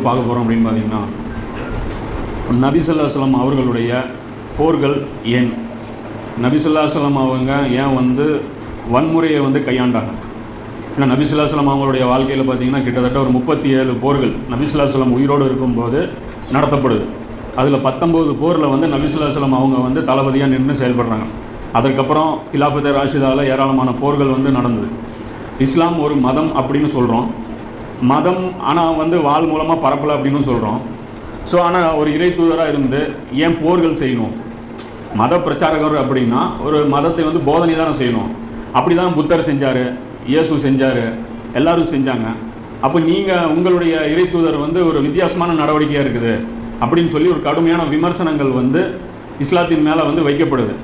பார்க்க போகிறோம் அப்படின்னு பார்த்தீங்கன்னா நபிசல்லாஸ்லாம் அவர்களுடைய போர்கள் ஏன்? நபிசுல்லாஸ்லாம் அவங்க ஏன் வந்து வன்முறையை வந்து கையாண்டாங்க? ஏன்னா நபிசுல்லாஸ்லாம் அவங்களுடைய வாழ்க்கையில் பார்த்தீங்கன்னா கிட்டத்தட்ட ஒரு முப்பத்தி ஏழு போர்கள் நபிசுல்லாஸ்லாம் உயிரோடு இருக்கும்போது நடத்தப்படுது. அதில் பத்தொம்போது போரில் வந்து நபிசுல்லாஸ்லாம் அவங்க வந்து தளபதியாக நின்று செயல்படுறாங்க. அதற்கப்புறம் கிலாஃபத் ராஷிதாவில் ஏராளமான போர்கள் வந்து நடந்தது. இஸ்லாம் ஒரு மதம் அப்படின்னு சொல்கிறோம் மதம் ஆனால் வந்து வாள் மூலமாக பரப்பலை அப்படின்னு சொல்கிறோம் ஸோ ஆனால் ஒரு இறை தூதராக இருந்து ஏன் போர்கள் செய்யணும்? மத பிரச்சாரகர் அப்படின்னா ஒரு மதத்தை வந்து போதனை தானே செய்யணும். அப்படி தான் புத்தர் செஞ்சார் இயேசு செஞ்சார் எல்லாரும் செஞ்சாங்க. அப்போ நீங்கள் உங்களுடைய இறை தூதர் வந்து ஒரு வித்தியாசமான நடவடிக்கையாக இருக்குது அப்படின்னு சொல்லி ஒரு கடுமையான விமர்சனங்கள் வந்து இஸ்லாத்தின் மேலே வந்து வைக்கப்படுது.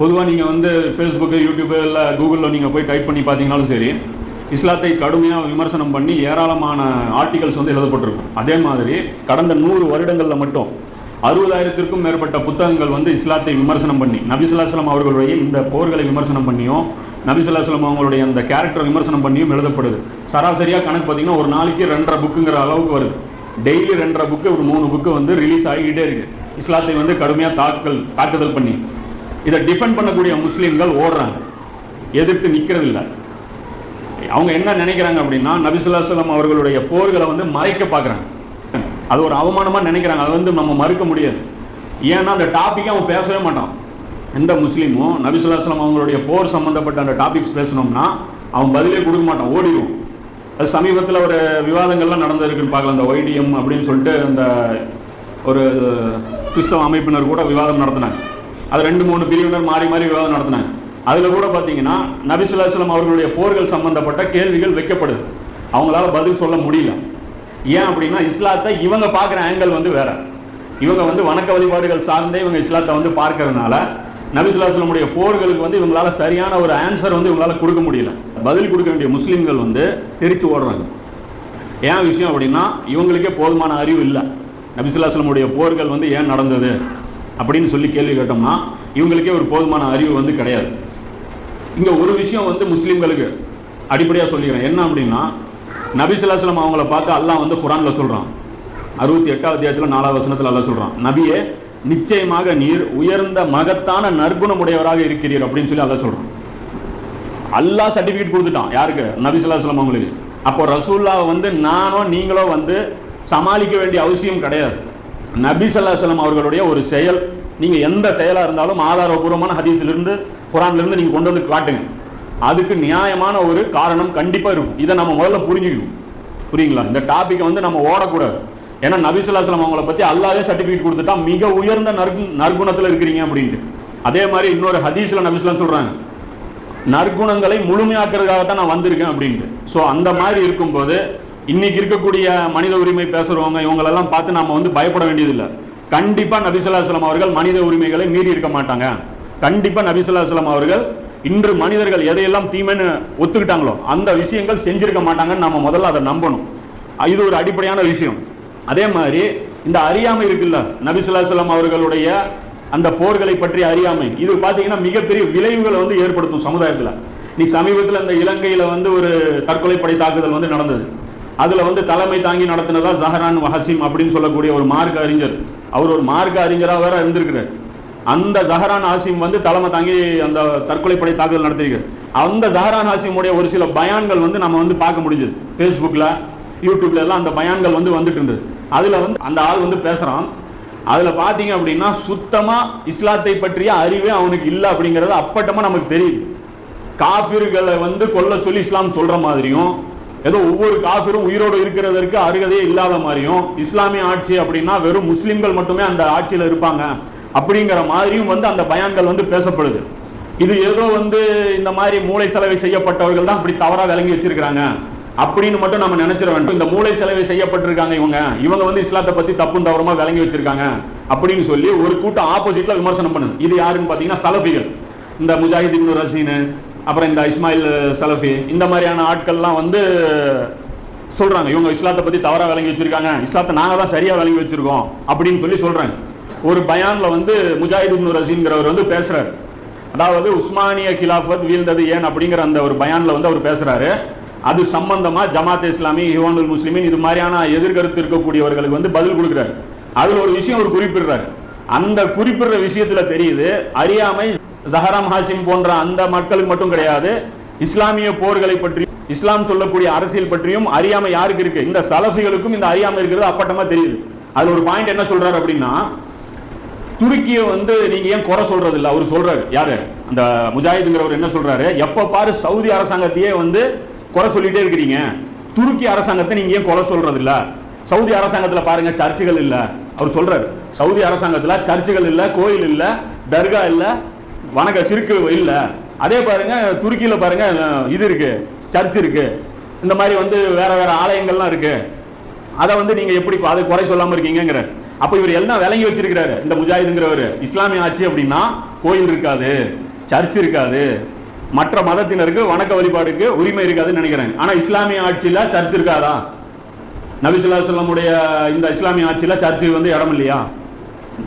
பொதுவாக நீங்கள் வந்து ஃபேஸ்புக்கு யூடியூப்பு இல்லை கூகுளில் நீங்கள் போய் டைப் பண்ணி பார்த்தீங்கனாலும் சரி இஸ்லாத்தை கடுமையாக விமர்சனம் பண்ணி ஏராளமான ஆர்டிகல்ஸ் வந்து எழுதப்பட்டிருக்கும். அதே மாதிரி கடந்த நூறு வருடங்களில் மட்டும் அறுபதாயிரத்திற்கும் மேற்பட்ட புத்தகங்கள் வந்து இஸ்லாத்தை விமர்சனம் பண்ணி நபிசுல்லாஸ்லாம் அவர்களுடைய இந்த போர்களை விமர்சனம் பண்ணியும் நபிசுல்லாஸ்லாம் அவங்களுடைய அந்த கேரக்டரை விமர்சனம் பண்ணியும் எழுதப்படுது. சராசரியாக கணக்கு பார்த்தீங்கன்னா ஒரு நாளைக்கு ரெண்டரை புக்குங்கிற அளவுக்கு வருது. டெய்லி ரெண்டரை புக்கு ஒரு மூணு புக்கு வந்து ரிலீஸ் ஆகிக்கிட்டே இருக்கு. இஸ்லாத்தை வந்து கடுமையாக தாக்கல் தாக்குதல் பண்ணி. இதை டிஃபெண்ட் பண்ணக்கூடிய முஸ்லீம்கள் ஓடுறாங்க. எதிர்த்து நிற்கிறது இல்லை அவங்க என்ன நினைக்கிறாங்க அப்படின்னா நபிசுல்லாசலம் அவர்களுடைய போர்களை வந்து மறைக்க பார்க்குறாங்க. அது ஒரு அவமானமாக நினைக்கிறாங்க. அது வந்து நம்ம மறுக்க முடியாது. ஏன்னா அந்த டாப்பிக்கை அவன் பேசவே மாட்டான். எந்த முஸ்லீமும் நபிசுல்லாசலம் அவங்களுடைய போர் சம்மந்தப்பட்ட அந்த டாபிக்ஸ் பேசணும்னா அவன் பதிலே கொடுக்க மாட்டான். ஓடிடும் அது சமீபத்தில் ஒரு விவாதங்கள்லாம் நடந்திருக்குன்னு பார்க்கலாம். அந்த ஒய்டிஎம் அப்படின்னு சொல்லிட்டு அந்த ஒரு கிறிஸ்தவ அமைப்பினர் கூட விவாதம் நடத்தினாங்க. அது ரெண்டு மூணு பிரிவினர் மாறி மாறி விவாதம் நடத்தினாங்க. அதில் கூட பார்த்தீங்கன்னா நபிசுல்லாஸ்லம் அவர்களுடைய போர்கள் சம்பந்தப்பட்ட கேள்விகள் வைக்கப்படுது. அவங்களால பதில் சொல்ல முடியல. ஏன் அப்படின்னா இஸ்லாத்தை இவங்க பார்க்குற ஆங்கிள் வந்து வேற. இவங்க வந்து வணக்க வழிபாடுகள் சார்ந்தே இவங்க இஸ்லாத்தை வந்து பார்க்கறதுனால நபிசுல்லாஸ்லமுடைய போர்களுக்கு வந்து இவங்களால சரியான ஒரு ஆன்சர் வந்து இவங்களால கொடுக்க முடியல. பதில் கொடுக்க வேண்டிய முஸ்லீம்கள் வந்து தெரிச்சு ஓடுறாங்க. ஏன் விஷயம் அப்படின்னா இவங்களுக்கே போதுமான அறிவு இல்லை. நபிசுல்லாஸ்லமுடைய போர்கள் வந்து ஏன் நடந்தது? அப்படின்னு சொல்லி கேள்வி கேட்டோம்னா இவங்களுக்கே ஒரு போதுமான அறிவு வந்து கிடையாது. இங்கே ஒரு விஷயம் வந்து முஸ்லீம்களுக்கு அடிப்படையாக சொல்லிக்கிறேன். என்ன அப்படின்னா நபிசுல்லாஸ்லம் அவங்கள பார்த்து அல்லாஹ் வந்து குரானில் சொல்கிறான் அறுபத்தி எட்டாவது அத்தியாயத்தில் நாலாவது வசனத்தில் அல்ல சொல்கிறான் நபியே நிச்சயமாக நீர் உயர்ந்த மகத்தான நற்குணமுடையவராக இருக்கிறீர் அப்படின்னு சொல்லி அல்ல சொல்கிறான் அல்லாஹ் சர்டிஃபிகேட் கொடுத்துட்டான். யாருக்கு? நபிசுல்லாஸ்லம் அவங்களுக்கு. அப்போ ரசூல்லாவை வந்து நானோ நீங்களோ வந்து சமாளிக்க வேண்டிய அவசியம் கிடையாது. நபி சல்லாஹலம் அவர்களுடைய ஒரு செயல் நீங்கள் எந்த செயலாக இருந்தாலும் ஆதாரபூர்வமான ஹதீஸிலிருந்து குரான்லேருந்து நீங்கள் கொண்டு வந்து காட்டுங்க. அதுக்கு நியாயமான ஒரு காரணம் கண்டிப்பாக இருக்கும். இதை நம்ம முதல்ல புரிஞ்சுக்கணும். புரியுங்களா? இந்த டாப்பிக்கை வந்து நம்ம ஓடக்கூடாது. ஏன்னா நபிசுல்லாஸ்லாம் அவங்கள பற்றி அல்லாவே சர்டிஃபிகேட் கொடுத்துட்டா மிக உயர்ந்த நற்கு நற்குணத்தில் இருக்கிறீங்க அப்படின்ட்டு. அதே மாதிரி இன்னொரு ஹதீஸில் நபிசுலாம் சொல்கிறாங்க நற்குணங்களை முழுமையாக்குறதுக்காக தான் நான் வந்திருக்கேன் அப்படின்ட்டு. ஸோ அந்த மாதிரி இருக்கும்போது இன்னைக்கு இருக்கக்கூடிய மனித உரிமை பேசுகிறவங்க இவங்களெல்லாம் பார்த்து நம்ம வந்து பயப்பட வேண்டியதில்லை. கண்டிப்பாக நபிசுல்லாஸ்லாம் அவர்கள் மனித உரிமைகளை மீறி இருக்க மாட்டாங்க. கண்டிப்பாக நபிசுல்லாஸ்லாம் அவர்கள் இன்று மனிதர்கள் எதையெல்லாம் தீமைன்னு ஒத்துக்கிட்டாங்களோ அந்த விஷயங்கள் செஞ்சிருக்க மாட்டாங்கன்னு நம்ம முதல்ல அதை நம்பணும். இது ஒரு அடிப்படையான விஷயம். அதே மாதிரி இந்த அறியாமை இருக்குல்ல நபிசுல்லாஸ்லாம் அவர்களுடைய அந்த போர்களை பற்றி அறியாமை. இது பார்த்தீங்கன்னா மிகப்பெரிய விளைவுகளை வந்து ஏற்படுத்தும் சமுதாயத்தில். இன்னைக்கு சமீபத்தில் இந்த இலங்கையில் வந்து ஒரு தற்கொலைப்படை தாக்குதல் வந்து நடந்தது. அதில் வந்து தலைமை தாங்கி நடத்தினதா ஜஹரான் வஹசிம் அப்படின்னு சொல்லக்கூடிய ஒரு மார்க்க அறிஞர். அவர் ஒரு மார்க்க அறிஞராக வேற இருந்திருக்கிறார். அந்த ஜஹரான் ஹாசிம் வந்து தலைமை தாங்கி அந்த தற்கொலைப்படை தாக்குதல் நடத்திருக்காரு. அந்த ஜஹரான் ஹாசிமுடைய ஒரு சில பயான்கள் வந்து நம்ம வந்து பார்க்க முடிஞ்சது. ஃபேஸ்புக்கில் யூடியூப்ல எல்லாம் அந்த பயான்கள் வந்து வந்துட்டு இருந்தது. அதில் வந்து அந்த ஆள் வந்து பேசுகிறான் அதில் பார்த்தீங்க அப்படின்னா சுத்தமாக இஸ்லாத்தை பற்றிய அறிவே அவனுக்கு இல்லை அப்படிங்கிறது அப்பட்டமா நமக்கு தெரியுது. காஃபிர்களை வந்து கொல்ல சொல்லி இஸ்லாம் சொல்கிற மாதிரியும் ஏதோ ஒவ்வொரு காஃபிரும் உயிரோடு இருக்கிறதற்கு அருகதையே இல்லாத மாதிரியும் இஸ்லாமிய ஆட்சி அப்படின்னா வெறும் முஸ்லீம்கள் மட்டுமே அந்த ஆட்சியில் இருப்பாங்க. அப்படிங்கிற மாதிரியும் வந்து அந்த பயான்கள் வந்து பேசப்படுது. இது ஏதோ வந்து இந்த மாதிரி மூளை செலவை செய்யப்பட்டவர்கள் தான் இப்படி தவறாக விளங்கி வச்சிருக்கிறாங்க. அப்படின்னு மட்டும் நம்ம நினைச்சிட வேண்டும். இந்த மூளை செலவை செய்யப்பட்டிருக்காங்க இவங்க. இவங்க வந்து இஸ்லாத்தை பத்தி தப்பும் தவறமா விளங்கி வச்சிருக்காங்க அப்படின்னு சொல்லி ஒரு கூட்டம் ஆப்போசிட்ல விமர்சனம் பண்ணுது. இது யாருன்னு பாத்தீங்கன்னா சலஃபிகள். இந்த முஜாஹிதீன் இப்னு ரசீனு அப்புறம் இந்த இஸ்மாயில் சலஃபி இந்த மாதிரியான ஆட்கள்லாம் வந்து சொல்றாங்க. இவங்க இஸ்லாத்தை பத்தி தவறா விளங்கி வச்சிருக்காங்க. இஸ்லாத்தை நாங்க தான் சரியா விளங்கி வச்சிருக்கோம் அப்படின்னு சொல்லி சொல்றாங்க. ஒரு பயான்ல வந்து முஜாஹித் இப்னு ரசீன்கிறவர் வந்து பேசுறாரு. அதாவது உஸ்மானிய கிலாஃபத் வீழ்ந்தது ஏன் அப்படிங்கிற அந்த ஒரு பயான்ல வந்து அவர் பேசுறாரு. அது சம்பந்தமா ஜமாத் இஸ்லாமி ஹிவானுல் முஸ்லிமின் இது மாதிரியான எதிர்கருத்து இருக்கக்கூடியவர்களுக்கு வந்து பதில் கொடுக்குறாரு. அதுல ஒரு விஷயம் அவர் குறிப்பிடுறாரு. அந்த குறிப்பிடுற விஷயத்துல தெரியுது அறியாமை ஜஹராம் ஹாசிம் போன்ற அந்த மக்களுக்கு மட்டும் கிடையாது இஸ்லாமிய போர்களை பற்றி இஸ்லாம் சொல்லக்கூடிய அரசியல் பற்றியும் அறியாமை யாருக்கு இருக்கு? இந்த சலஃபிகளுக்கும் இந்த அறியாமை இருக்கிறது அப்பட்டமா தெரியுது. அதுல ஒரு பாயிண்ட் என்ன சொல்றாரு அப்படின்னா துருக்கியை வந்து நீங்க ஏன் குறை சொல்றது இல்லை அவர் சொல்றாரு. யாரு? அந்த முஜாஹிதுங்கிறவர் என்ன சொல்றாரு? எப்ப பாரு சவுதி அரசாங்கத்தையே வந்து குறை சொல்லிட்டே இருக்கிறீங்க. துருக்கி அரசாங்கத்தை நீங்க ஏன் குறை சொல்றது இல்ல சவுதி அரசாங்கத்துல பாருங்க சர்ச்சுகள் இல்ல. அவர் சொல்றாரு. சவுதி அரசாங்கத்துல சர்ச்சுகள் இல்ல கோயில் இல்ல தர்கா இல்ல வணக்க சிறுக்கு இல்ல. அதே பாருங்க துருக்கியில பாருங்க இது இருக்கு சர்ச் இருக்கு. இந்த மாதிரி வந்து வேற வேற ஆலயங்கள்லாம் இருக்கு. அதை வந்து நீங்க எப்படி அதை குறை சொல்லாம இருக்கீங்கங்கிற அப்ப இவர் எல்லாம் விளங்கி வச்சிருக்கிறாரு இந்த முஜாஹிதுங்கிறவர். இஸ்லாமிய ஆட்சி அப்படின்னா கோயில் இருக்காது சர்ச் இருக்காது. மற்ற மதத்தினருக்கு வணக்க வழிபாடுக்கு உரிமை இருக்காதுன்னு நினைக்கிறேன். ஆனா இஸ்லாமிய ஆட்சியில சர்ச் இருக்காதா? நபிசுல்லா சொல்லமுடைய இந்த இஸ்லாமிய ஆட்சியில சர்ச்சு வந்து இடம் இல்லையா?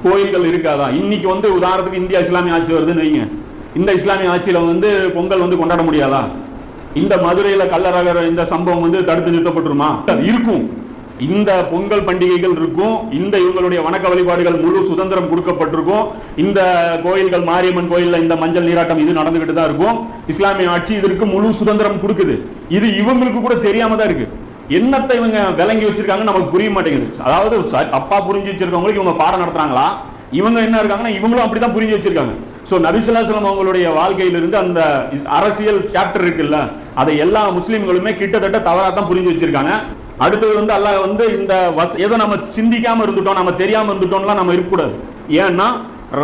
கோயில்கள் இருக்காதா? இன்னைக்கு வந்து உதாரணத்துக்கு இந்தியா இஸ்லாமிய ஆட்சி வருதுன்னு வைங்க. இந்த இஸ்லாமிய ஆட்சியில வந்து பொங்கல் வந்து கொண்டாட முடியாதா? இந்த மதுரையில கள்ளரகர இந்த சம்பவம் வந்து தடுத்து நிறுத்தப்பட்டுருமா இருக்கும். இந்த பொங்கல் பண்டிகைகள் இருக்கும். இந்த இவங்களுடைய வணக்க வழிபாடுகள் முழு சுதந்திரம் கொடுக்கப்பட்டிருக்கும். இந்த கோயில்கள் மாரியம்மன் கோயிலில் இந்த மஞ்சள் நீராட்டம் இது நடந்துகிட்டு தான் இருக்கும். இஸ்லாமிய ஆட்சி இதற்கு முழு சுதந்திரம் கொடுக்குது. இது இவங்களுக்கு கூட தெரியாம தான் இருக்கு. என்னத்தை இவங்க விளங்கி வச்சிருக்காங்கன்னு நமக்கு புரிய மாட்டேங்குது. அதாவது அப்பா புரிஞ்சு வச்சிருக்கவங்களுக்கு இவங்க பாடம் நடத்துறாங்களா? இவங்க என்ன இருக்காங்கன்னா இவங்களும் அப்படிதான் புரிஞ்சு வச்சிருக்காங்க. ஸோ நபிசுல்லாஸ்லாம் அவங்களுடைய வாழ்க்கையிலிருந்து அந்த அரசியல் சாப்டர் இருக்குல்ல அதை எல்லா முஸ்லீம்களுமே கிட்டத்தட்ட தவறாக தான் புரிஞ்சு வச்சிருக்காங்க. அடுத்தது வந்து அல்லாஹ் வந்து இந்த வச எதை நம்ம சிந்திக்காமல் இருந்துட்டோம் நம்ம தெரியாமல் இருந்துட்டோம்லாம் நம்ம இருக்கக்கூடாது. ஏன்னா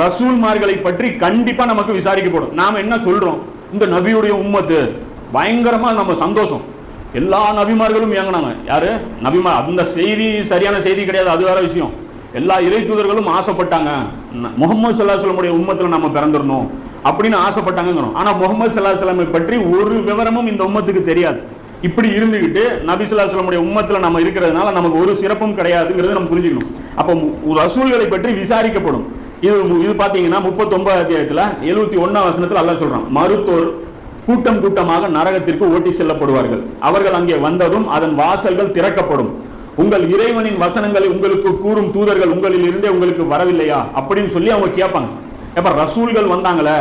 ரசூல்மார்களை பற்றி கண்டிப்பாக நமக்கு விசாரிக்கப்படும். நாம் என்ன சொல்கிறோம் இந்த நபியுடைய உம்மத்து. பயங்கரமாக நம்ம சந்தோஷம். எல்லா நபிமார்களும் இயங்கினாங்க. யாரு? நபிமா அந்த செய்தி சரியான செய்தி கிடையாது. அது வேற விஷயம். எல்லா இறை தூதர்களும் ஆசைப்பட்டாங்க. முகமது சல்லா சொல்லமுடைய உம்மத்துல நம்ம பிறந்துடணும் அப்படின்னு ஆசைப்பட்டாங்கிறோம் ஆனால் முகமது சல்லா சொல்லமை பற்றி ஒரு விவரமும் இந்த உம்மத்துக்கு தெரியாது. இப்படி இருந்துகிட்டு நபி ஸல்லல்லாஹு உம்மத்தில் நம்ம இருக்கிறதுனால நமக்கு ஒரு சிறப்பும் கிடையாதுங்கிறது நம்ம புரிஞ்சுக்கணும். அப்போ ரசூல்களை பற்றி விசாரிக்கப்படும். இது இது பார்த்தீங்கன்னா முப்பத்தொன்பது அத்தியாயத்தில் எழுபத்தி ஒன்றாம் வசனத்தில் அல்ல சொல்கிறான் மருத்துவர் கூட்டம் கூட்டமாக நரகத்திற்கு ஓட்டி செல்லப்படுவார்கள். அவர்கள் அங்கே வந்ததும் அதன் வாசல்கள் திறக்கப்படும். உங்கள் இறைவனின் வசனங்களை உங்களுக்கு கூறும் தூதர்கள் உங்களில் இருந்தே உங்களுக்கு வரவில்லையா? அப்படின்னு சொல்லி அவங்க கேட்பாங்க. எப்ப ரசூல்கள் வந்தாங்களே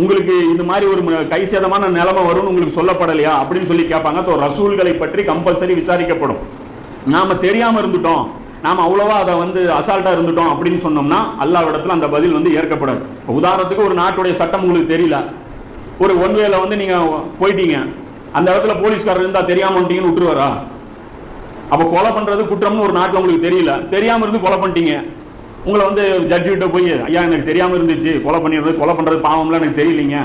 உங்களுக்கு இந்த மாதிரி ஒரு கை சேதமான நிலைமை வரும்னு உங்களுக்கு சொல்லப்படலையா அப்படின்னு சொல்லி கேட்பாங்க. அப்போ ரசூல்களை பற்றி கம்பல்சரி விசாரிக்கப்படும். நாம் தெரியாமல் இருந்துட்டோம். நாம் அவ்வளோவா அதை வந்து அசால்ட்டாக இருந்துட்டோம் அப்படின்னு சொன்னோம்னா அல்லாவிடத்துல அந்த பதில் வந்து ஏற்கப்படாது. இப்போ உதாரணத்துக்கு ஒரு நாட்டுடைய சட்டம் உங்களுக்கு தெரியல. ஒரு ஒன் வேல வந்து நீங்கள் போயிட்டீங்க. அந்த இடத்துல போலீஸ்காரர் இருந்தால் தெரியாமல் வந்துட்டீங்கன்னு விட்டுருவாரா? அப்போ கொலை பண்ணுறது குற்றம்னு ஒரு நாட்டில் உங்களுக்கு தெரியல. தெரியாமல் இருந்து கொலை பண்ணிட்டீங்க. உங்களை வந்து ஜட்ஜிகிட்ட போய் ஐயா எனக்கு தெரியாமல் இருந்துச்சு. கொலை பண்ணிடுறது கொலை பண்ணுறது பாவம்லாம் எனக்கு தெரியலீங்க.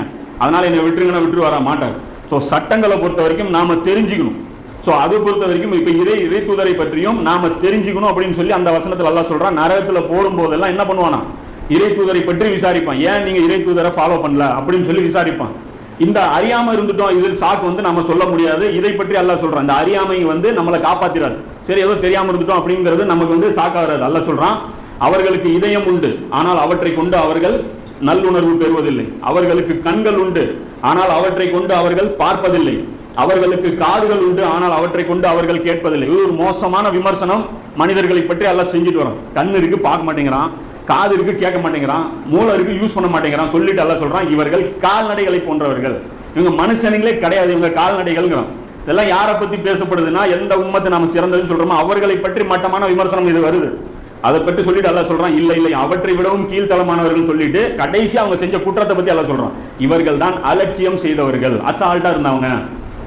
அதனால் என்னை விட்டுருங்கன்னா விட்டுரு வர மாட்டார். ஸோ சட்டங்களை பொறுத்த வரைக்கும் நாம் தெரிஞ்சுக்கணும். ஸோ அதை பொறுத்த வரைக்கும் இப்போ இறை இறை தூதரை பற்றியும் நாம் தெரிஞ்சுக்கணும் அப்படின்னு சொல்லி அந்த வசனத்தில் எல்லாம் சொல்கிறான் நரகத்தில் போடும் போதெல்லாம் என்ன பண்ணுவானா? இறை தூதரை பற்றி விசாரிப்பான். ஏன் நீங்கள் இறை தூதரை ஃபாலோ பண்ணல? அப்படின்னு சொல்லி விசாரிப்பான். இந்த அறியாமல் இருந்துட்டோம் இதில் சாக்கு வந்து நம்ம சொல்ல முடியாது. இதை பற்றி எல்லாம் சொல்கிறான் இந்த அறியாமை வந்து நம்மளை காப்பாத்திராது. சரி ஏதோ தெரியாமல் இருந்துட்டோம் அப்படிங்கிறது நமக்கு வந்து சாக்காகிறது அல்ல சொல்கிறான் அவர்களுக்கு இதயம் உண்டு. ஆனால் அவற்றை கொண்டு அவர்கள் நல்லுணர்வு பெறுவதில்லை. அவர்களுக்கு கண்கள் உண்டு. ஆனால் அவற்றை கொண்டு அவர்கள் பார்ப்பதில்லை. அவர்களுக்கு காதுகள் உண்டு. ஆனால் அவற்றை கொண்டு அவர்கள் கேட்பதில்லை. இது ஒரு மோசமான விமர்சனம். மனிதர்களை பற்றி எல்லாம் செஞ்சுட்டு வரோம் கண்ணு இருக்கு பார்க்க மாட்டேங்கிறான். காது இருக்கு கேட்க மாட்டேங்கிறான். மூளை இருக்கு யூஸ் பண்ண மாட்டேங்கிறான். சொல்லிட்டு எல்லாம் சொல்றான் இவர்கள் கால்நடைகளை போன்றவர்கள். இவங்க மனுஷனுங்களே கிடையாது. இவங்க கால்நடைகள்ங்கிறான். இதெல்லாம் யாரை பத்தி பேசப்படுதுன்னா எந்த உம்மத்தை நாம சிறந்ததுன்னு சொல்றோமோ அவர்களை பற்றி மட்டமான விமர்சனம் இது வருது. அதை பற்றி சொல்லிட்டு அல்லாஹ் சொல்றான் இல்லை இல்லை அவற்றை விடவும் கீழ்த்தளமானவர்கள் சொல்லிட்டு கடைசி அவங்க செஞ்ச குற்றத்தை பத்தி அல்லாஹ் சொல்றான். இவர்கள் தான் அலட்சியம் செய்தவர்கள். அசால்ட்டா இருந்தவங்க.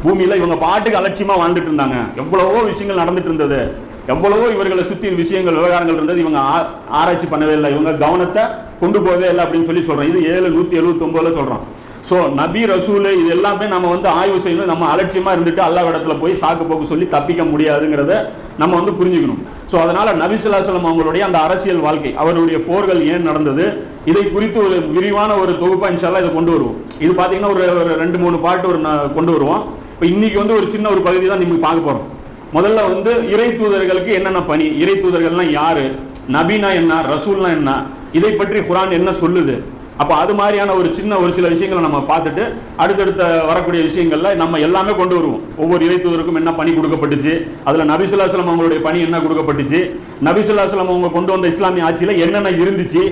பூமியில இவங்க பாட்டுக்கு அலட்சியமா வாழ்ந்துட்டு இருந்தாங்க. எவ்வளவோ விஷயங்கள் நடந்துட்டு இருந்தது. எவ்வளவோ இவர்களை சுத்தி விஷயங்கள் விவகாரங்கள் இருந்தது. இவங்க ஆ- ஆராய்ச்சி பண்ணவே இல்லை. இவங்க கவனத்தை கொண்டு போகவே இல்லை அப்படின்னு சொல்லி சொல்றோம் இது ஏழு நூத்தி எழுபத்தி ஒன்பதுல சொல்றோம் சோ நபி ரசூல் இது எல்லாமே நம்ம வந்து ஆய்வு செய்யணும். நம்ம அலட்சியமா இருந்துட்டு அல்லா இடத்துல போய் சாக்கு போக்கு சொல்லி தப்பிக்க முடியாதுங்கிறத நம்ம வந்து புரிஞ்சுக்கணும். ஸோ அதனால் நபிசுல்லாசலம் அவங்களுடைய அந்த அரசியல் வாழ்க்கை அவருடைய போர்கள் ஏன் நடந்தது? இதை குறித்து ஒரு விரிவான ஒரு தொகுப்பா இன்ஷால்லாம் இதை கொண்டு வருவோம். இது பார்த்தீங்கன்னா ஒரு ரெண்டு மூணு பாட்டு ஒரு கொண்டு வருவோம். இப்போ இன்னைக்கு வந்து ஒரு சின்ன ஒரு பகுதி தான் நீங்கள் பார்க்க போகிறோம் முதல்ல வந்து இறை தூதர்களுக்கு என்னென்ன பணி? இறை தூதர்கள்லாம் யாரு? நபினா என்ன? ரசூல்னா என்ன? இதை பற்றி குரான் என்ன சொல்லுது? அப்போ அது மாதிரியான ஒரு சின்ன ஒரு சில விஷயங்களை நம்ம பார்த்துட்டு அடுத்தடுத்த வரக்கூடிய விஷயங்களில் நம்ம எல்லாமே கொண்டு வருவோம். ஒவ்வொரு இறைத்துவருக்கும் என்ன பணி கொடுக்கப்பட்டுச்சு அதில் நபிசுல்லாஸ்லம் அவங்களுடைய பணி என்ன கொடுக்கப்பட்டுச்சு நபிசுல்லாஸ்லம் அவங்க கொண்டு வந்த இஸ்லாமிய ஆட்சியில் என்னென்ன இருந்துச்சு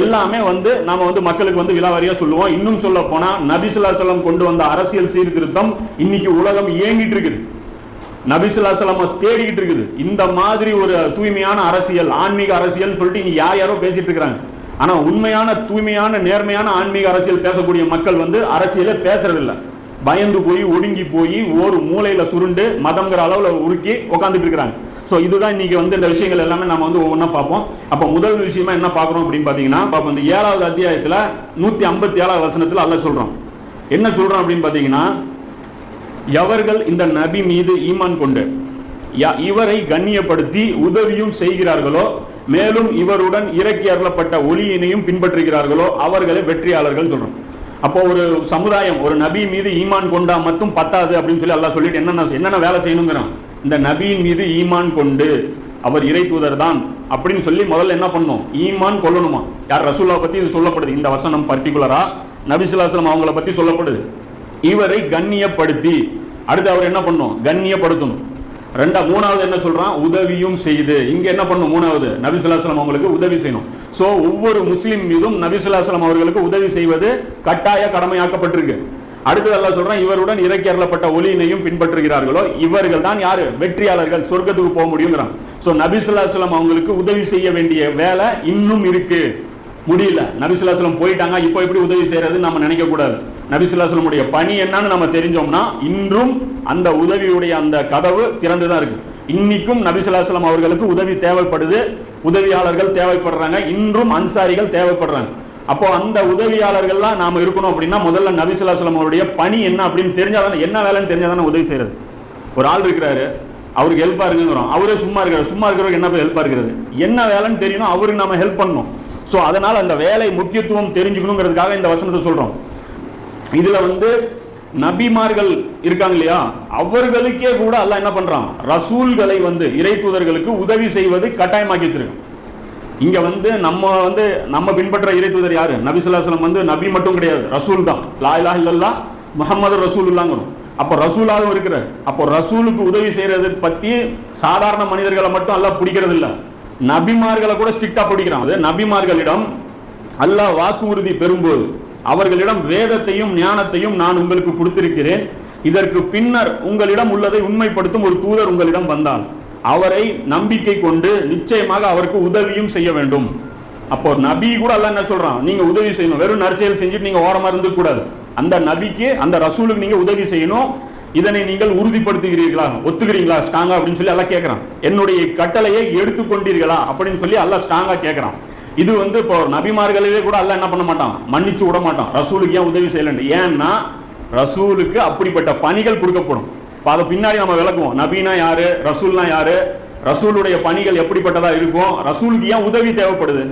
எல்லாமே வந்து நாம வந்து மக்களுக்கு வந்து விலாவாரியா சொல்லுவோம். இன்னும் சொல்ல போனா நபிசுல்லாசலம் கொண்டு வந்த அரசியல் சீர்திருத்தம் இன்னைக்கு உலகம் இயங்கிட்டு இருக்குது. நபிசுல்லாஸ்லாம தேடிக்கிட்டு இருக்குது. இந்த மாதிரி ஒரு தூய்மையான அரசியல் ஆன்மீக அரசியல் சொல்லிட்டு இங்க யார் யாரோ பேசிட்டு இருக்கிறாங்க. ஆனா உண்மையான தூய்மையான நேர்மையான ஆன்மீக அரசியல் பேசக்கூடிய மக்கள் வந்து அரசியலே பேசுறது இல்ல பயந்து போய் ஒடுங்கி போய் ஒரு மூலையில சுருண்டு மதம்ங்கிற அளவுல உருக்கி உட்காந்துட்டு இருக்கிறாங்க. ஸோ இதுதான் இன்னைக்கு வந்து இந்த விஷயங்கள் எல்லாமே நம்ம வந்து ஒவ்வொன்றா பார்ப்போம். அப்போ முதல் விஷயமா என்ன பார்க்குறோம் அப்படின்னு பார்த்தீங்கன்னா இப்போ இந்த ஏழாவது அத்தியாயத்தில் நூற்றி ஐம்பத்தி ஏழாவது வசனத்தில் அல்ல சொல்கிறோம் என்ன சொல்கிறோம் அப்படின்னு பார்த்தீங்கன்னா எவர்கள் இந்த நபி மீது ஈமான் கொண்டு ய- இவரை கண்ணியப்படுத்தி உதவியும் செய்கிறார்களோ மேலும் இவருடன் இறக்கி அருளப்பட்ட ஒளியினையும் பின்பற்றுகிறார்களோ அவர்களை வெற்றியாளர்கள் சொல்றோம். அப்போ ஒரு சமுதாயம் ஒரு நபி மீது ஈமான் கொண்டா மட்டும் பத்தாது அப்படின்னு சொல்லி எல்லாம் சொல்லிட்டு என்னென்ன என்னென்ன வேலை செய்யணுங்கிறான் இந்த நபியின் மீது ஈமான் கொண்டு அவர் இறை தூதர் தான் அப்படின்னு சொல்லி முதல்ல என்ன பண்ணும் ஈமான் கொள்ளணுமா? யார் ரசூல்லா பத்தி இது சொல்லப்படுது. இந்த வசனம் பர்டிகுலரா நபிசுல்லாஸ்லாம் அவங்கள பத்தி சொல்லப்படுது. இவரை கண்ணியப்படுத்தி அடுத்து அவர் என்ன பண்ணும் கண்ணியப்படுத்தணும். ரெண்டா மூணாவது என்ன சொல்றான்? உதவியும் செய்து. இங்க என்ன பண்ணும்? மூணாவது. நபிசுல்லாஸ்லாம் அவங்களுக்கு உதவி செய்யணும். சோ ஒவ்வொரு முஸ்லீம் மீதும் நபிசுல்லாஸ்லாம் அவர்களுக்கு உதவி செய்வது கட்டாய கடமையாக்கப்பட்டிருக்கு. அடுத்தது எல்லாம் சொல்றான் இவருடன் இறக்கி அருளப்பட்ட ஒளியினையும் பின்பற்றுகிறார்களோ இவர்கள் தான் யாரு? வெற்றியாளர்கள் சொர்க்கத்துக்கு போக முடியுங்கிறான். சோ நபிசுல்லாஸ்லாம் அவங்களுக்கு உதவி செய்ய வேண்டிய வேலை இன்னும் இருக்கு. முடியல. நபிசுல்லாஸ்லம் போயிட்டாங்க இப்போ எப்படி உதவி செய்யறது நம்ம நினைக்க கூடாது. நபிசுல்லாசலமுடைய பணி என்னன்னு நம்ம தெரிஞ்சோம்னா இன்றும் அந்த உதவியுடைய அந்த கதவு திறந்து தான் இருக்கு. இன்னைக்கும் நபிசுல்லாசலம் அவர்களுக்கு உதவி தேவைப்படுது. உதவியாளர்கள் தேவைப்படுறாங்க. இன்றும் அன்சாரிகள் தேவைப்படுறாங்க. அப்போ அந்த உதவியாளர்கள்லாம் நாம இருக்கணும் அப்படின்னா முதல்ல நபிசுல்லாசலம் அவருடைய பணி என்ன அப்படின்னு தெரிஞ்சாதானே என்ன வேலைன்னு தெரிஞ்சாதானே உதவி செய்யறது. ஒரு ஆள் இருக்கிறாரு அவருக்கு ஹெல்ப்பாக இருக்குங்கிறோம். அவரே சும்மா இருக்கிறார் சும்மா இருக்கிறவருக்கு என்ன ஹெல்ப்பாக இருக்கிறது? என்ன வேலைன்னு தெரியணும் அவருக்கு நம்ம ஹெல்ப் பண்ணணும். ஸோ அதனால் அந்த வேலை முக்கியத்துவம் தெரிஞ்சுக்கணுங்கிறதுக்காக இந்த வசனத்தை சொல்கிறோம் இதுல வந்து நபிமார்கள் இருக்காங்க இல்லையா? அவர்களுக்கே கூட அல்லாஹ் என்ன பண்றான்? ரசூல்களை வந்து இறை தூதர்களுக்கு உதவி செய்வது கட்டாயமாக்கி வச்சிருக்கான். இங்க வந்து நம்ம வந்து நம்ம பின்பற்ற இறை தூதர் யாரு? நபி ஸல்லல்லாஹு வந்து நபி மட்டும் கிடையாது ரசூல் தான். லா இல்லல்லா முகமது ரசூல் இல்லாங்கிறோம் அப்போ ரசூலாகவும் இருக்கிறார். அப்போ ரசூலுக்கு உதவி செய்யறது பத்தி சாதாரண மனிதர்களை மட்டும் அல்லாஹ் பிடிக்கிறது இல்லை. நபிமார்களை கூட ஸ்ட்ரிக்டா பிடிக்கிறான். அது நபிமார்களிடம் அல்லாஹ் வாக்குறுதி பெறும்போது. அவர்களிடம் வேதத்தையும் ஞானத்தையும் நான் உங்களுக்கு கொடுத்திருக்கிறேன். இதற்கு பின்னர் உங்களிடம் உள்ளதை உண்மைப்படுத்தும் ஒரு தூதர் உங்களிடம் வந்தால் அவரை நம்பிக்கை கொண்டு நிச்சயமாக அவருக்கு உதவியும் செய்ய வேண்டும். அப்போ நபி கூட அல்ல என்ன சொல்றான்? நீங்க உதவி செய்யணும். வெறும் நற்செயல் செஞ்சுட்டு நீங்க ஓரமா இருந்து கூடாது அந்த நபிக்கு அந்த ரசூலுக்கு நீங்க உதவி செய்யணும். இதனை நீங்கள் உறுதிப்படுத்துகிறீர்களா? ஒத்துக்கிறீங்களா? ஸ்ட்ராங்கா அப்படின்னு சொல்லி எல்லாம் கேட்கறான் என்னுடைய கட்டளையை எடுத்துக்கொண்டீர்களா? அப்படின்னு சொல்லி எல்லாம் ஸ்ட்ராங்கா கேட்கறான் இது வந்து இப்போ நபிமார்களே கூட அல்ல என்ன பண்ண மாட்டான்? மன்னிச்சு விட மாட்டான். ரசூலுக்கு ஏன் உதவி செய்யலன்னு? ஏன்னா ரசூலுக்கு அப்படிப்பட்ட பணிகள் கொடுக்கப்படும். இப்போ அதை பின்னாடி நம்ம விளக்குவோம். நபீனா யாரு? ரசூல்னா யாரு? ரசூலுடைய பணிகள் எப்படிப்பட்டதா இருக்கும்? ரசூலுக்கு ஏன் உதவி தேவைப்படுது?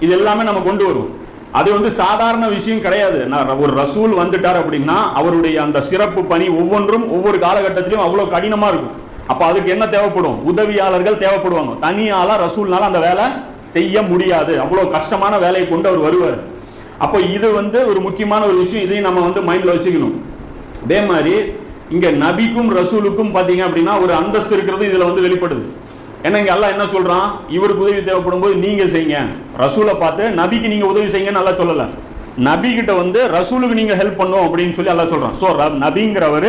இது எல்லாமே நம்ம கொண்டு வருவோம். அது வந்து சாதாரண விஷயம் கிடையாது. நான் ஒரு ரசூல் வந்துட்டார் அப்படின்னா அவருடைய அந்த சிறப்பு பணி ஒவ்வொன்றும் ஒவ்வொரு காலகட்டத்திலும் அவ்வளோ கடினமாக இருக்கும். அப்போ அதுக்கு என்ன தேவைப்படும்? உதவியாளர்கள் தேவைப்படுவாங்க. தனியால ரசூல்னால அந்த வேலை செய்ய முடியாது. அவ்வளோ கஷ்டமான வேலையை கொண்டு அவர் வருவார். அப்போ இது வந்து ஒரு முக்கியமான ஒரு விஷயம். இதையும் நம்ம வந்து மைண்டில் வச்சுக்கணும். அதே மாதிரி இங்கே நபிக்கும் ரசூலுக்கும் பார்த்தீங்க அப்படின்னா ஒரு அந்தஸ்து இருக்கிறது இதில் வந்து வெளிப்படுது. ஏன்னா இங்கே எல்லாம் என்ன சொல்கிறான் இவருக்கு உதவி தேவைப்படும் போது நீங்கள் செய்யுங்க. ரசூலை பார்த்து நபிக்கு நீங்கள் உதவி செய்யுங்கன்னு நல்லா சொல்லலை. நபி கிட்ட வந்து ரசூலுக்கு நீங்க ஹெல்ப் பண்ணும் அப்படின்னு சொல்லி எல்லாம் சொல்றான். ஸோ நபிங்கிறவர்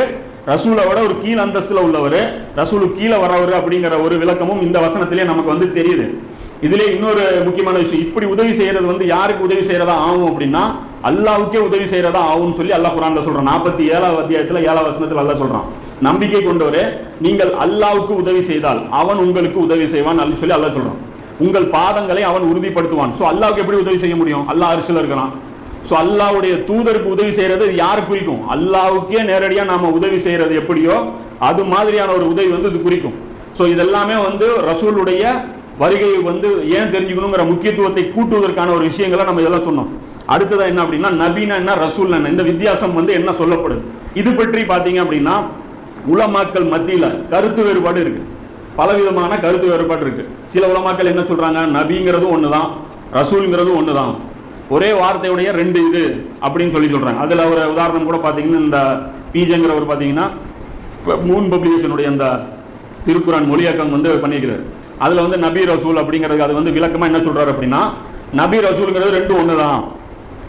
ரசூலை விட ஒரு கீழ் அந்தஸ்துல உள்ளவர் ரசூலுக்கு கீழே வரவர் அப்படிங்கிற ஒரு விளக்கமும் இந்த வசனத்திலே நமக்கு வந்து தெரியுது. இதுல இன்னொரு முக்கியமான விஷயம். இப்படி உதவி செய்யறது வந்து யாருக்கு உதவி செய்யறதா ஆகும் அப்படின்னா அல்லாவுக்கே உதவி செய்யறதா ஆகும்னு சொல்லி அல்லாஹ் குரான்ல சொல்றான். நாற்பத்தி ஏழாவது அத்தியாயத்துல ஏழாவது வசனத்துல அல்லாஹ் சொல்றான். நம்பிக்கை கொண்டவரே நீங்கள் அல்லாவுக்கு உதவி செய்தால் அவன் உங்களுக்கு உதவி செய்வான் அப்படின்னு சொல்லி அல்லாஹ் சொல்றான். உங்கள் பாதங்களை அவன் உறுதிப்படுத்துவான். ஸோ அல்லாவுக்கு எப்படி உதவி செய்ய முடியும்? அல்லாஹ் அரிசில இருக்கலாம். ஸோ அல்லாவுடைய தூதருக்கு உதவி செய்யறது யாரு குறிக்கும்? அல்லாவுக்கே நேரடியாக நாம உதவி செய்யறது எப்படியோ அது மாதிரியான ஒரு உதவி வந்து இது குறிக்கும். ஸோ இதெல்லாமே வந்து ரசூலுடைய வருகையை வந்து ஏன் தெரிஞ்சுக்கணுங்கிற முக்கியத்துவத்தை கூட்டுவதற்கான ஒரு விஷயங்களை நம்ம இதெல்லாம் சொன்னோம். அடுத்ததாக என்ன அப்படின்னா நபீனா என்ன ரசூல் என்ன? இந்த வித்தியாசம் வந்து என்ன சொல்லப்படுது? இது பற்றி பார்த்தீங்க அப்படின்னா உலமாக்கள் மத்தியில் கருத்து வேறுபாடு இருக்கு. பலவிதமான கருத்து வேறுபாடு இருக்கு. சில உலமாக்கள் என்ன சொல்றாங்க? நபிங்கிறதும் ஒன்று தான் ரசூல்ங்கிறதும் தான் ஒரே வார்த்தையுடைய ரெண்டு இது அப்படின்னு சொல்லி சொல்றாங்க. அதில் ஒரு உதாரணம் கூட பார்த்தீங்கன்னா இந்த பீஜங்கிறவர் பார்த்தீங்கன்னா மூன் பப்ளிகேஷனுடைய அந்த திருக்குறான் மொழியாக்கம் வந்து பண்ணியிருக்கிறார். அதில் வந்து நபி ரசூல் அப்படிங்கிறது அது வந்து விளக்கமாக என்ன சொல்கிறார் அப்படின்னா நபி ரசூலுங்கிறது ரெண்டு ஒன்று தான்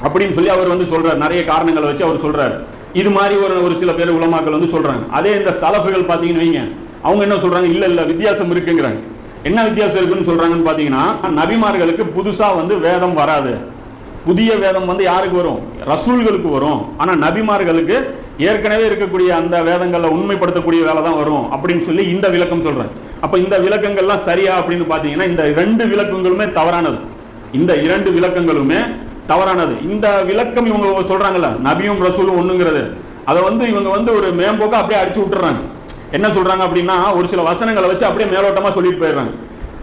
அப்படின்னு சொல்லி அவர் வந்து சொல்கிறார் நிறைய காரணங்களை வச்சு அவர் சொல்கிறார் இது மாதிரி ஒரு ஒரு சில பேர் உலமாக்கள் வந்து சொல்கிறாங்க அதே இந்த சலஃபுகள் பார்த்தீங்கன்னு வைங்க. அவங்க என்ன சொல்கிறாங்க இல்லை இல்லை வித்தியாசம் இருக்குங்கிறாங்க. என்ன வித்தியாசம் இருக்குன்னு சொல்கிறாங்கன்னு பார்த்தீங்கன்னா நபிமார்களுக்கு புதுசாக வந்து வேதம் வராது. புதிய வேதம் வந்து யாருக்கு வரும்? ரசூல்களுக்கு வரும். ஆனால் நபிமார்களுக்கு ஏற்கனவே இருக்கக்கூடிய அந்த வேதங்களை உண்மைப்படுத்தக்கூடிய வேலை தான் வரும் அப்படின்னு சொல்லி இந்த விளக்கம் சொல்கிறேன் அப்ப இந்த விளக்கங்கள்லாம் சரியா அப்படின்னு பாத்தீங்கன்னா இந்த ரெண்டு விளக்கங்களுமே தவறானது. இந்த இரண்டு விளக்கங்களுமே தவறானது. இந்த விளக்கம் இவங்க சொல்றாங்கல்ல நபியும் ரசூலும் ஒண்ணுங்கிறது. அதை வந்து இவங்க வந்து ஒரு மேம்போக்க அப்படியே அடிச்சு விட்டுறாங்க. என்ன சொல்றாங்க அப்படின்னா ஒரு சில வசனங்களை வச்சு அப்படியே மேலோட்டமா சொல்லிட்டு போயிடுறாங்க.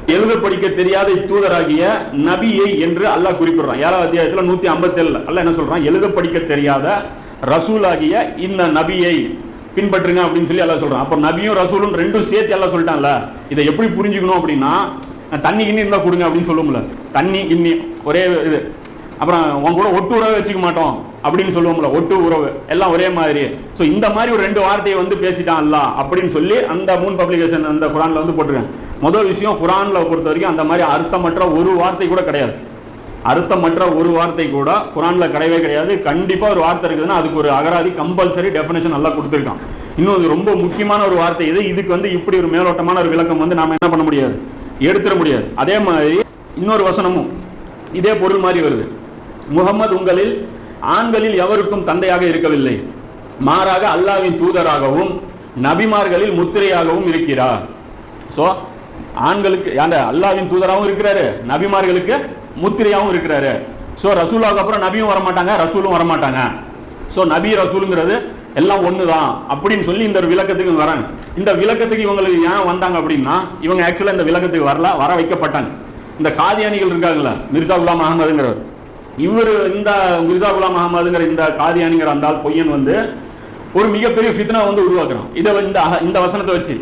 எழுத படிக்க தெரியாத தூதராகிய நபியை என்று அல்லாஹ் குறிப்பிடுறான். ஏழாவது அத்தியாயத்துல நூத்தி ஐம்பத்தி ஏழு அல்ல என்ன சொல்றான்? எழுத படிக்க தெரியாத ரசூலாகிய இந்த நபியை பின்பற்றுங்க அப்படின்னு சொல்லி எல்லாம் சொல்கிறான் அப்போ நபியும் ரசூலும் ரெண்டும் சேர்த்து எல்லாம் சொல்லிட்டான்ல. இதை எப்படி புரிஞ்சுக்கணும் அப்படின்னா தண்ணி கிண்ணி இருந்தால் கொடுங்க அப்படின்னு சொல்லுவோம்ல தண்ணி கிண்ணி ஒரே இது. அப்புறம் உன் கூட ஒட்டு உறவை வச்சுக்க மாட்டோம் அப்படின்னு சொல்லுவோம்ல ஒட்டு உறவு. எல்லாம் ஒரே மாதிரி. ஸோ இந்த மாதிரி ஒரு ரெண்டு வார்த்தையை வந்து பேசிட்டான்ல அப்படின்னு சொல்லி அந்த மூன் பப்ளிகேஷன் அந்த குரானில் வந்து போட்டிருக்கேன் முதல் விஷயம் குரானில் பொறுத்த வரைக்கும் அந்த மாதிரி அர்த்தமற்ற ஒரு வார்த்தை கூட கிடையாது. அர்த்தமற்ற ஒரு வார்த்தை கூட குரானில் கிடையவே கிடையாது. கண்டிப்பாக ஒரு வார்த்தை இருக்குதுன்னா அதுக்கு ஒரு அகராதி கம்பல்சரி டெஃபினேஷன் நல்லா கொடுத்துருக்கான். இன்னும் இது ரொம்ப முக்கியமான ஒரு வார்த்தை இது. இதுக்கு வந்து இப்படி ஒரு மேலோட்டமான ஒரு விளக்கம் வந்து நாம் என்ன பண்ண முடியாது? எடுத்துட முடியாது. அதே மாதிரி இன்னொரு வசனமும் இதே பொருள் மாதிரி வருது. முகமது உங்களில் ஆண்களில் எவருக்கும் தந்தையாக இருக்கவில்லை. மாறாக அல்லாவின் தூதராகவும் நபிமார்களில் முத்திரையாகவும் இருக்கிறார். சோ ஆண்களுக்கு அல்லாவின் தூதராகவும் இருக்கிறாரு. நபிமார்களுக்கு முத்திரையாகவும் இருக்கிறாரு. ஸோ ரசூலாவுக்கு அப்புறம் நபியும் வர மாட்டாங்க ரசூலும் வர மாட்டாங்க நபி ரசூலுங்கிறது எல்லாம் ஒன்று தான் அப்படின்னு சொல்லி இந்த ஒரு விளக்கத்துக்கு வராங்க. இந்த விளக்கத்துக்கு இவங்களுக்கு ஏன் வந்தாங்க அப்படின்னா இவங்க ஆக்சுவலாக இந்த விளக்கத்துக்கு வரல வர வைக்கப்பட்டாங்க. இந்த காதியானிகள் இருக்காங்கல்ல மிர்சா குலாம் அகமதுங்கிறவர் இவர் இந்த மிர்சா குலாம் அகமதுங்கிற இந்த காதியானிங்கிற அந்த ஆள் பொய்யன் வந்து ஒரு மிகப்பெரிய ஃபித்னா வந்து உருவாக்குறான். இதை இந்த இந்த வசனத்தை வச்சு